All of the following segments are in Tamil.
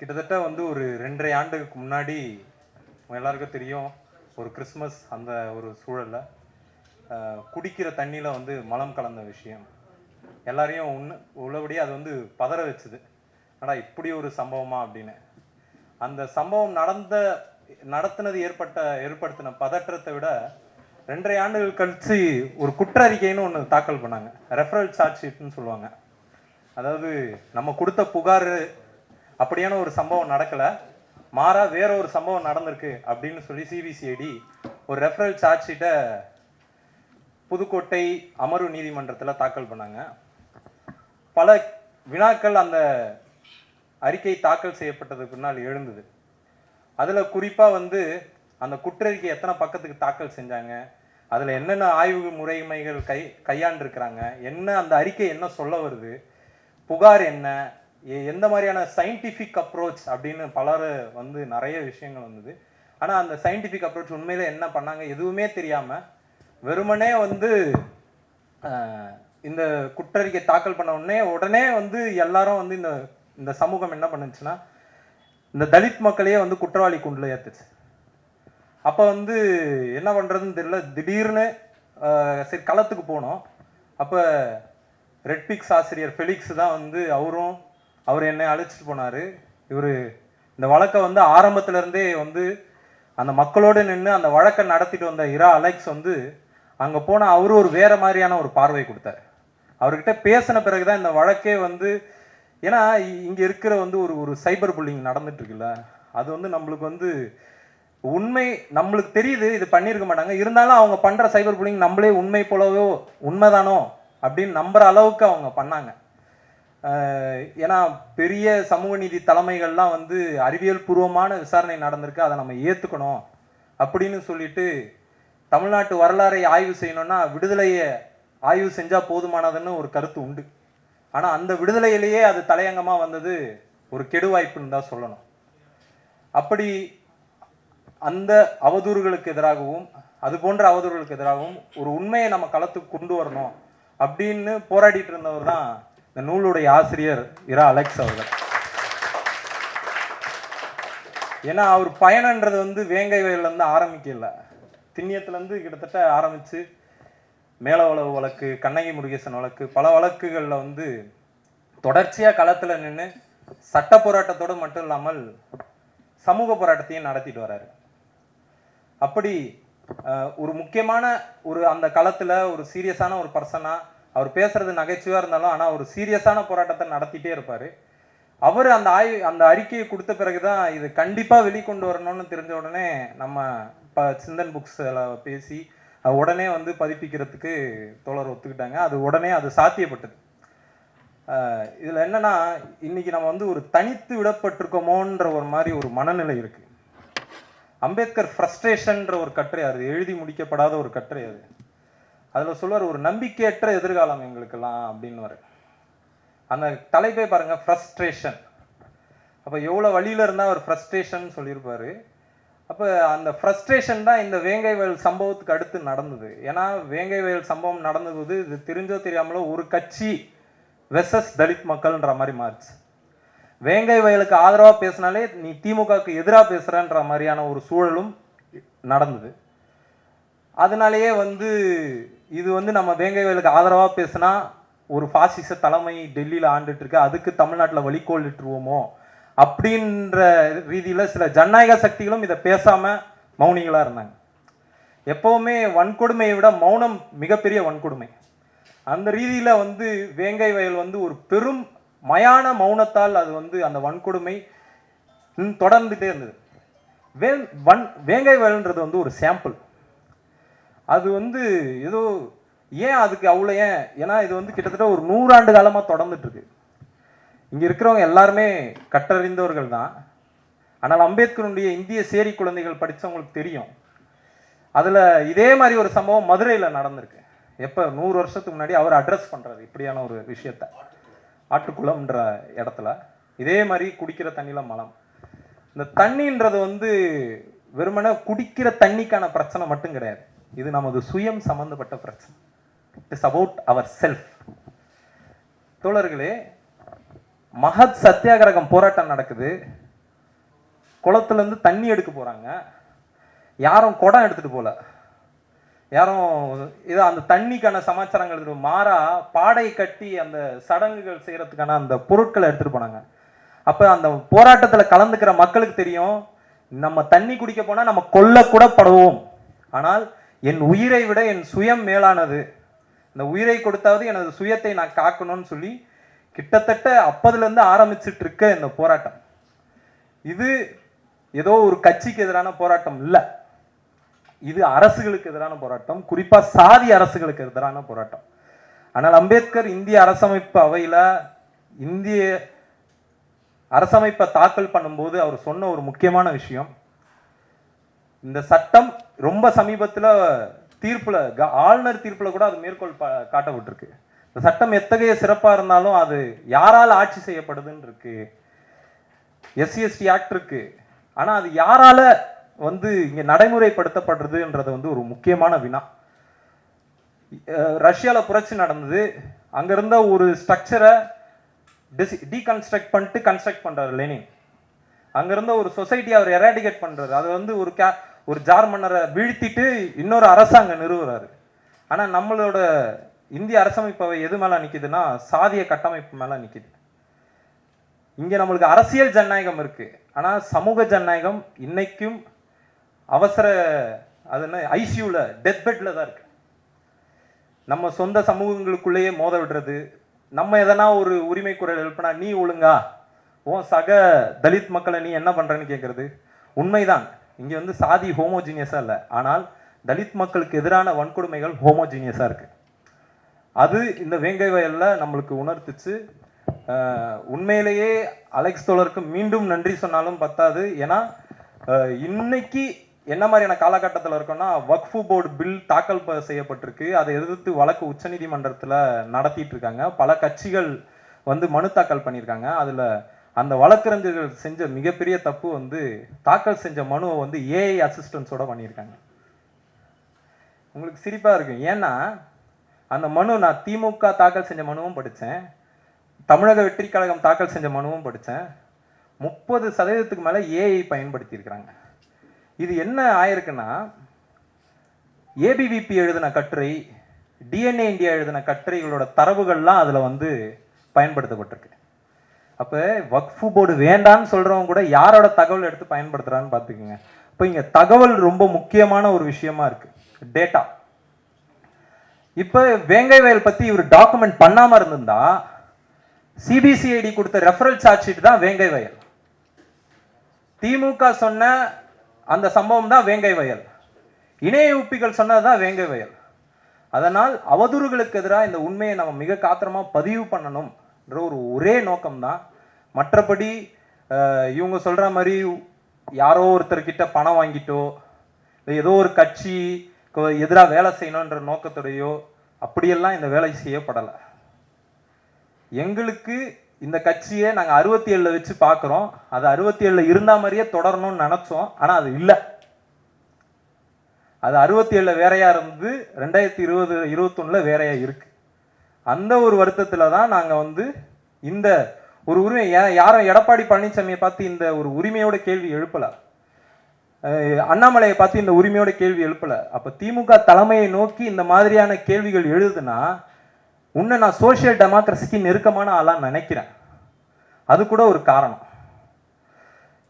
கிட்டத்தட்ட வந்து ஒரு ரெண்டரை ஆண்டுக்கு முன்னாடி எல்லாருக்கும் தெரியும் ஒரு கிறிஸ்மஸ் அந்த ஒரு சூழலில் குடிக்கிற தண்ணியில் வந்து மலம் கலந்த விஷயம். எல்லாரையும் ஒன்று உள்ளபடியே அது வந்து பதற வச்சுது. ஆனால் இப்படி ஒரு சம்பவமா அப்படின்னு. அந்த சம்பவம் நடந்த நடத்தினது ஏற்பட்ட ஏற்படுத்தின பதற்றத்தை விட ரெண்டரை ஆண்டுகள் கழிச்சு ஒரு குற்ற அறிக்கைன்னு ஒன்று தாக்கல் பண்ணாங்க. ரெஃபரல் சார்ஜ் ஷீட்னு சொல்லுவாங்க. அதாவது நம்ம கொடுத்த புகார் அப்படியான ஒரு சம்பவம் நடக்கலை. மாறா வேற ஒரு சம்பவம் நடந்திருக்கு அப்படின்னு சொல்லி சிபிசிஐடி ஒரு ரெஃபரல் சார்ஜ் ஷீட்டை புதுக்கோட்டை அமர்வு நீதிமன்றத்தில் தாக்கல் பண்ணாங்க. பல வினாக்கள் அந்த அறிக்கை தாக்கல் செய்யப்பட்டதுக்கு பின்னால் எழுந்தது. அதில் குறிப்பாக வந்து அந்த குற்றறிக்கை எத்தனை பக்கத்துக்கு தாக்கல் செஞ்சாங்க அதில் என்னென்ன ஆய்வு முறைமைகள் கை கையாண்டிருக்கிறாங்க என்ன அந்த அறிக்கை என்ன சொல்ல வருது புகார் என்ன எந்த மாதிரியான சயின்டிஃபிக் அப்ரோச் அப்படின்னு பலர் வந்து நிறைய விஷயங்கள் வந்தது. ஆனால் அந்த சயின்டிஃபிக் அப்ரோச் உண்மையில என்ன பண்ணாங்க எதுவுமே தெரியாமல் வெறுமனே வந்து இந்த குற்றறிக்கை தாக்கல் பண்ண உடனே உடனே வந்து எல்லாரும் வந்து இந்த இந்த சமூகம் என்ன பண்ணுச்சுன்னா இந்த தலித் மக்களையே வந்து குற்றவாளி குண்டில் ஏற்றுச்சு அப்போ வந்து என்ன பண்ணுறதுன்னு தெரியல திடீர்னு சரி களத்துக்கு போனோம். அப்போ ரெட்பிக்ஸ் ஆசிரியர் ஃபெலிக்ஸ் தான் வந்து அவரும் அவர் என்னை அழைச்சிட்டு போனார். இவர் இந்த வழக்கை வந்து ஆரம்பத்துலேருந்தே வந்து அந்த மக்களோடு நின்று அந்த வழக்கை நடத்திட்டு வந்த இரா அலெக்ஸ் வந்து அங்கே போனால் அவரு ஒரு வேறு மாதிரியான ஒரு பார்வை கொடுத்தாரு. அவர்கிட்ட பேசின பிறகு தான் இந்த வழக்கே வந்து ஏன்னா இ- இருக்கிற வந்து ஒரு ஒரு சைபர் புல்லிங் நடந்துட்டுருக்குல்ல அது வந்து நம்மளுக்கு வந்து உண்மை நம்மளுக்கு தெரியுது இது பண்ணியிருக்க மாட்டாங்க. இருந்தாலும் அவங்க பண்ணுற சைபர் புல்லிங் நம்மளே உண்மை போலவோ உண்மைதானோ அப்படின்னு நம்புற அளவுக்கு அவங்க பண்ணாங்க. ஏன்னா பெரிய சமூக நீதி தலைமைகள்லாம் வந்து அறிவியல் பூர்வமான விசாரணை நடந்திருக்கு. அதை நம்ம ஏற்றுக்கணும் அப்படின்னு சொல்லிட்டு தமிழ்நாட்டு வரலாறை ஆய்வு செய்யணும்னா விடுதலையை ஆய்வு செஞ்சால் போதுமானதுன்னு ஒரு கருத்து உண்டு. ஆனால் அந்த விடுதலையிலேயே அது தலையங்கமாக வந்தது ஒரு கெடுவாய்ப்புன்னு தான் சொல்லணும். அப்படி அந்த அவதூறுகளுக்கு எதிராகவும் அது போன்ற அவதூறுகளுக்கு எதிராகவும் ஒரு உண்மையை நம்ம களத்துக்கு கொண்டு வரணும் அப்படின்னு போராடிட்டு இருந்தவர் தான் இந்த நூலுடைய ஆசிரியர் இரா அலெக்ஸ் அவர்கள். ஏன்னா அவர் பயணன்றது வந்து வேங்கை வயல்ல இருந்து ஆரம்பிக்கல. திண்ணியத்துல இருந்து கிட்டத்தட்ட ஆரம்பிச்சு மேலவளவு வழக்கு கண்ணகி முருகேசன் வழக்கு பல வழக்குகள்ல வந்து தொடர்ச்சியா களத்துல நின்று சட்ட போராட்டத்தோடு மட்டும் இல்லாமல் சமூக போராட்டத்தையும் நடத்திட்டு வராரு. அப்படி ஒரு முக்கியமான ஒரு அந்த களத்துல ஒரு சீரியஸான ஒரு பர்சனா அவர் பேசுறது நகைச்சுவாக இருந்தாலும் ஆனால் ஒரு சீரியஸான போராட்டத்தை நடத்திட்டே இருப்பார். அவர் அந்த ஆய் அந்த அறிக்கையை கொடுத்த பிறகு தான் இது கண்டிப்பாக வெளிக்கொண்டு வரணும்னு தெரிஞ்ச உடனே நம்ம ப சிந்தன் புக்ஸில் பேசி உடனே வந்து பதிப்பிக்கிறதுக்கு தோழர் ஒத்துக்கிட்டாங்க. அது உடனே அது சாத்தியப்பட்டது. இதில் என்னன்னா இன்னைக்கு நம்ம வந்து ஒரு தனித்து விடப்பட்டிருக்கோமோன்ற ஒரு மாதிரி ஒரு மனநிலை இருக்கு. அம்பேத்கர் ஃப்ரஸ்ட்ரேஷன்ற ஒரு கட்டுரை அது எழுதி முடிக்கப்படாத ஒரு கட்டுரை அது. அதில் சொல்லுவார் ஒரு நம்பிக்கையற்ற எதிர்காலம் எங்களுக்கெல்லாம் அப்படின்னு அந்த தலைப்பே பாருங்க ஃப்ரஸ்ட்ரேஷன் அப்போ எவ்வளோ வழியில் இருந்தால் அவர் ஃப்ரஸ்ட்ரேஷன் சொல்லியிருப்பார். அப்போ அந்த ஃப்ரஸ்ட்ரேஷன் தான் இந்த வேங்கை வயல் சம்பவத்துக்கு அடுத்து நடந்தது. ஏன்னா வேங்கை வயல் சம்பவம் நடந்தது இது தெரிஞ்சோ தெரியாமலோ ஒரு கட்சி வெசஸ் தலித் மக்கள்ன்ற மாதிரி மாறுச்சு. வேங்கை வயலுக்கு ஆதரவாக பேசினாலே நீ திமுகவுக்கு எதிராக பேசுகிறன்ற மாதிரியான ஒரு சூழலும் நடந்தது. அதனாலேயே வந்து இது வந்து நம்ம வேங்கை வயலுக்கு ஆதரவாக பேசினா ஒரு பாசிச தலைமை டெல்லியில் ஆண்டுட்டு இருக்கு அதுக்கு தமிழ்நாட்டில் வழிகோல் இட்டுருவோமோ? அப்படின்ற ரீதியில் சில ஜனநாயக சக்திகளும் இதை பேசாமல் மௌனிகளாக இருந்தாங்க. எப்போவுமே வன்கொடுமையை விட மௌனம் மிகப்பெரிய வன்கொடுமை. அந்த ரீதியில் வந்து வேங்கை வயல் வந்து ஒரு பெரும் மயான மௌனத்தால் அது வந்து அந்த வன்கொடுமை தொடர்ந்துகிட்டே இருந்தது. வே வன் வேங்கை வயல்ன்றது வந்து ஒரு சாம்பிள் அது வந்து ஏதோ ஏன் அதுக்கு அவ்வளோ ஏன்? ஏன்னா இது வந்து கிட்டத்தட்ட ஒரு நூறாண்டு காலமாக தொடர்ந்துட்டுருக்கு. இங்கே இருக்கிறவங்க எல்லாருமே கற்றறிந்தவர்கள் தான். ஆனால் அம்பேத்கருடைய இந்திய சேரி குழந்தைகள் படித்தவங்களுக்கு தெரியும். அதில் இதே மாதிரி ஒரு சம்பவம் மதுரையில் நடந்திருக்கு. எப்போ? நூறு வருஷத்துக்கு முன்னாடி அவர் அட்ரஸ் பண்ணுறாரு இப்படியான ஒரு விஷயத்த. ஆட்டுக்குளம்ன்ற இடத்துல. இதே மாதிரி குடிக்கிற தண்ணியில் மலம். இந்த தண்ணின்றது வந்து வெறுமனே குடிக்கிற தண்ணிக்கான பிரச்சனை மட்டும் கிடையாது. இது நமது சுயம் சம்பந்தப்பட்ட பிரச்சனை. It is about our self தோழர்களே மகத் சத்தியாகிரகம் போராட்டம் நடக்குது. குளத்துலேருந்து தண்ணி எடுக்க போகிறாங்க யாரும் குடம் எடுத்துகிட்டு போகல யாரும் இது அந்த தண்ணிக்கான சமாச்சாரங்கள் எடுத்துட்டு மாறா பாடை கட்டி அந்த சடங்குகள் செய்கிறதுக்கான அந்த பொருட்களை எடுத்துகிட்டு போனாங்க. அப்போ அந்த போராட்டத்தில் கலந்துக்கிற மக்களுக்கு தெரியும் நம்ம தண்ணி குடிக்க போனால் நம்ம கொல்லக்கூட படுவோம். ஆனால் என் உயிரை விட என் சுயம் மேலானது. இந்த உயிரை கொடுத்தாவது எனது சுயத்தை நான் காக்கணும்னு சொல்லி கிட்டத்தட்ட அப்பதுலேருந்து ஆரம்பிச்சிட்டு இருக்க இந்த போராட்டம். இது ஏதோ ஒரு கட்சிக்கு எதிரான போராட்டம் இல்லை. இது அரசுகளுக்கு எதிரான போராட்டம். குறிப்பாக சாதி அரசுகளுக்கு எதிரான போராட்டம். ஆனால் அம்பேத்கர் இந்திய அரசமைப்பு அவையில் இந்திய அரசமைப்பை தாக்கல் பண்ணும்போது அவர் சொன்ன ஒரு முக்கியமான விஷயம். இந்த சட்டம் ரொம்ப சமீபத்தில் தீர்ப்பில் க- ஆளுநர் தீர்ப்பில் கூட அது மேற்கோள் பா- காட்டப்பட்டிருக்கு. இந்த சட்டம் எத்தகைய சிறப்பாக இருந்தாலும் அது யாரால் ஆட்சி செய்யப்படுதுன்னு இருக்கு. எஸ்சிஎஸ்டி ஆக்ட் இருக்கு. ஆனால் அது யாரால வந்து இங்கே நடைமுறைப்படுத்தப்படுறதுன்றது வந்து ஒரு முக்கியமான வினா. ரஷ்யாவில் புரட்சி நடந்தது. அங்கே இருந்த ஒரு ஸ்ட்ரக்சரை டீகன்ஸ்ட்ரக்ட் பண்ணிட்டு கன்ஸ்ட்ரக்ட் பண்ணுறாரு லெனின். அங்கேருந்த ஒரு சொசைட்டி அவர் எராடிகேட் பண்ணுறது அது வந்து ஒரு கே ஒரு ஜார் மன்னரை வீழ்த்திட்டு இன்னொரு அரசாங்கம் நிறுவுறாரு. ஆனால் நம்மளோட இந்திய அரசமைப்பவை எது மேலே நிற்கிதுன்னா சாதிய கட்டமைப்பு மேலே நிற்கிது இங்கே நம்மளுக்கு அரசியல் ஜனநாயகம் இருக்குது ஆனால் சமூக ஜனநாயகம் இன்னைக்கும் அவசர அது என்ன ஐசியூவில் டெத் பெட்டில் தான் இருக்கு. நம்ம சொந்த சமூகங்களுக்குள்ளேயே மோத விடுறது. நம்ம எதனா ஒரு உரிமை குரல் எழுப்பினா நீ ஒழுங்கா உன் சக தலித் மக்களை நீ என்ன பண்ணுறன்னு கேட்குறது உண்மைதான். இங்கே வந்து சாதி ஹோமோஜீனியஸாக இல்லை. ஆனால் தலித் மக்களுக்கு எதிரான வன்கொடுமைகள் ஹோமோஜீனியஸாக இருக்குது அது இந்த வேங்கை வயலில் நம்மளுக்கு உணர்த்துச்சு. உண்மையிலேயே அலெக்ஸ் தோழருக்கு மீண்டும் நன்றி சொன்னாலும் பத்தாது. ஏன்னா இன்னைக்கு என்ன மாதிரியான காலகட்டத்தில் இருக்கோம்னா வக்ஃபு போர்டு பில் தாக்கல் செய்யப்பட்டிருக்கு. அதை எதிர்த்து வழக்கு உச்சநீதிமன்றத்தில் நடத்திட்டு இருக்காங்க. பல கட்சிகள் வந்து மனு தாக்கல் பண்ணியிருக்காங்க. அதில் அந்த வழக்கறிஞர்கள் செஞ்ச மிகப்பெரிய தப்பு வந்து தாக்கல் செஞ்ச மனுவை வந்து ஏஐ அசிஸ்டன்ஸோட பண்ணியிருக்காங்க. உங்களுக்கு சிரிப்பாக இருக்கும். ஏன்னா அந்த மனு நான் திமுக தாக்கல் செஞ்ச மனுவும் படித்தேன். தமிழக வெற்றி கழகம் தாக்கல் செஞ்ச மனுவும் படித்தேன். முப்பது சதவீதத்துக்கு மேலே ஏஐ பயன்படுத்தியிருக்கிறாங்க. இது என்ன ஆயிருக்குன்னா ஏபிவிபி எழுதின கட்டுரை டிஎன்ஏ இந்தியா எழுதின கட்டுரைகளோட தரவுகள்லாம் அதில் வந்து பயன்படுத்தப்பட்டிருக்கு. அப்போ வக்ஃபு போர்டு வேண்டான்னு சொல்கிறவங்க கூட யாரோட தகவல் எடுத்து பயன்படுத்துகிறான்னு பார்த்துக்குங்க. இப்போ இங்கே தகவல் ரொம்ப முக்கியமான ஒரு விஷயமா இருக்குது டேட்டா. இப்போ வேங்கை வயல் பற்றி இவர் டாக்குமெண்ட் பண்ணாமல் இருந்திருந்தா சிபிசிஐடி கொடுத்த ரெஃபரல் சார்ஜ் ஷீட் தான் வேங்கை வயல். திமுக சொன்ன அந்த சம்பவம் தான் வேங்கை வயல். இணைய உப்பிகள் சொன்னது தான் வேங்கை வயல். அதனால் அவதூறுகளுக்கு எதிராக இந்த உண்மையை நம்ம மிக காத்திரமாக பதிவு பண்ணணும். என்ற ஒரு ஒரே நோக்கம்தான். மற்றபடி அஹ், இவங்க சொல்ற மாதிரி யாரோ ஒருத்தர்கிட்ட பணம் வாங்கிட்டோ இல்லை ஏதோ ஒரு கட்சி எதிராக வேலை செய்யணுன்ற நோக்கத்தோடையோ அப்படியெல்லாம் இந்த வேலை செய்யப்படலை. எங்களுக்கு இந்த கட்சியை நாங்கள் அறுபத்தி ஏழில் வச்சு பார்க்குறோம். அது அறுபத்தி ஏழில் இருந்த மாதிரியே தொடரணும்னு நினச்சோம். ஆனால் அது இல்லை. அது அறுபத்தி ஏழில் வேறையா இருந்து ரெண்டாயிரத்தி இருபது இருபத்தொன்னில் வேறையா இருக்கு. அந்த ஒரு வருத்தத்தில் தான் நாங்கள் வந்து இந்த ஒரு உரிமை யா- யாரும் எடப்பாடி பழனிசாமியை பார்த்து இந்த ஒரு உரிமையோட கேள்வி எழுப்பலை. அண்ணாமலையை பார்த்து இந்த உரிமையோட கேள்வி எழுப்பலை. அப்போ திமுக தலைமையை நோக்கி இந்த மாதிரியான கேள்விகள் எழுதுனா உன்னை நான் சோஷியல் டெமோக்ரஸிக்கு நெருக்கமான ஆளாக நினைக்கிறேன். அது கூட ஒரு காரணம்.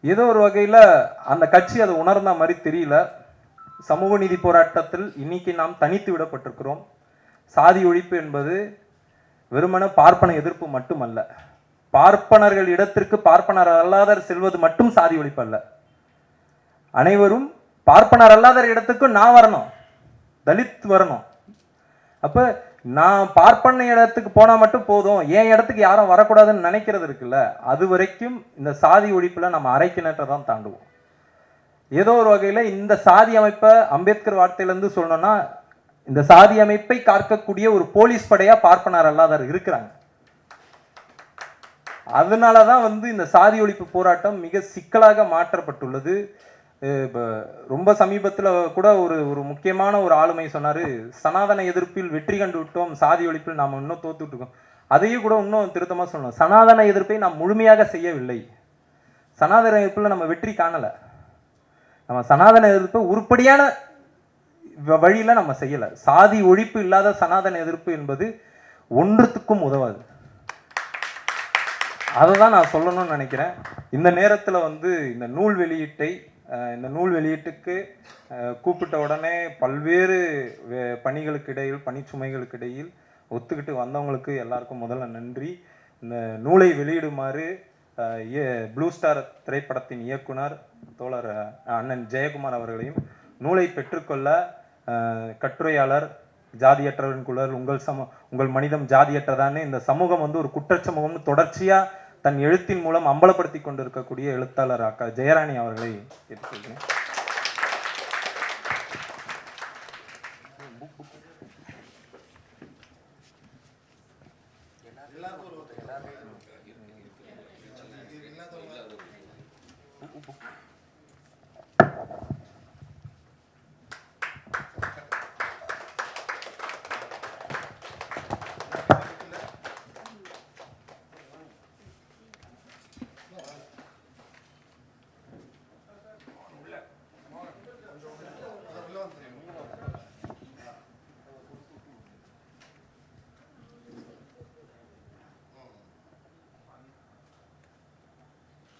ஏதோ ஒரு வகையில் அந்த கட்சி அதை உணர்ந்த மாதிரி தெரியல. சமூக நீதி போராட்டத்தில் இன்னைக்கு நாம் தனித்து விடப்பட்டிருக்கிறோம். சாதி ஒழிப்பு என்பது வெறுமன பார்ப்பன எதிர்ப்பு மட்டுமல்ல. பார்ப்பனர்கள் இடத்திற்கு பார்ப்பனர் அல்லாதர் செல்வது மட்டும் சாதி ஒழிப்பு அல்ல. அனைவரும் பார்ப்பனர் அல்லாதர் இடத்துக்கும் நான் வரணும். தலித் வரணும். அப்ப நான் பார்ப்பன இடத்துக்கு போனா மட்டும் போதும். என் இடத்துக்கு யாரும் வரக்கூடாதுன்னு நினைக்கிறது இருக்குல்ல அது வரைக்கும் இந்த சாதி ஒழிப்புல நம்ம அரைக்கிணற்ற தான் தாண்டுவோம். ஏதோ ஒரு வகையில் இந்த சாதி அமைப்பை அம்பேத்கர் வார்த்தையிலேருந்து சொல்லணும்னா இந்த சாதி அமைப்பை காக்கக்கூடிய ஒரு போலீஸ் படையா பார்ப்பனர் அல்லாதார் இருக்கிறாங்க. அதனால தான் வந்து இந்த சாதி ஒழிப்பு போராட்டம் மிக சிக்கலாக மாற்றப்பட்டுள்ளது. ரொம்ப சமீபத்தில் கூட ஒரு ஒரு முக்கியமான ஒரு ஆளுமை சொன்னார் சனாதன எதிர்ப்பில் வெற்றி கண்டு விட்டோம் சாதி ஒழிப்பில் நாம் இன்னும் தோத்துட்டு இருக்கோம். அதையும் கூட இன்னும் திருத்தமாக சொல்லணும். சனாதன எதிர்ப்பை நாம் முழுமையாக செய்யவில்லை. சனாதன எதிர்ப்பில் நம்ம வெற்றி காணலை. நம்ம சனாதன எதிர்ப்பை உருப்படியான வழியில் நம்ம செய்யலை. சாதி ஒழிப்பு இல்லாத சனாதன எதிர்ப்பு என்பது ஒன்றுத்துக்கும் உதவாது. அதை தான் நான் சொல்லணும்னு நினைக்கிறேன். இந்த நேரத்தில் வந்து இந்த நூல் வெளியீட்டை இந்த நூல் வெளியீட்டுக்கு கூப்பிட்ட உடனே பல்வேறு பணிகளுக்கு இடையில் பணிச்சுமைகளுக்கு இடையில் ஒத்துக்கிட்டு வந்தவங்களுக்கு எல்லாருக்கும் முதல்ல நன்றி. இந்த நூலை வெளியிடுமாறு ப்ளூ ஸ்டார் திரைப்படத்தின் இயக்குனர் தோழர் அண்ணன் ஜெயக்குமார் அவர்களையும் நூலை பெற்றுக்கொள்ள கட்டுரையாளர் ஜாதியற்றவரின் குழல் உங்கள் சம உங்கள் மனிதம் ஜாதியற்றதான்னு இந்த சமூகம் வந்து ஒரு குற்றச்சமூகம்னு தொடர்ச்சியா தன் எழுத்தின் மூலம் அம்பலப்படுத்தி கொண்டிருக்கக்கூடிய எழுத்தாளர் அக்கா ஜெயராணி அவர்களை கேட்டுக்கொள்கிறேன்.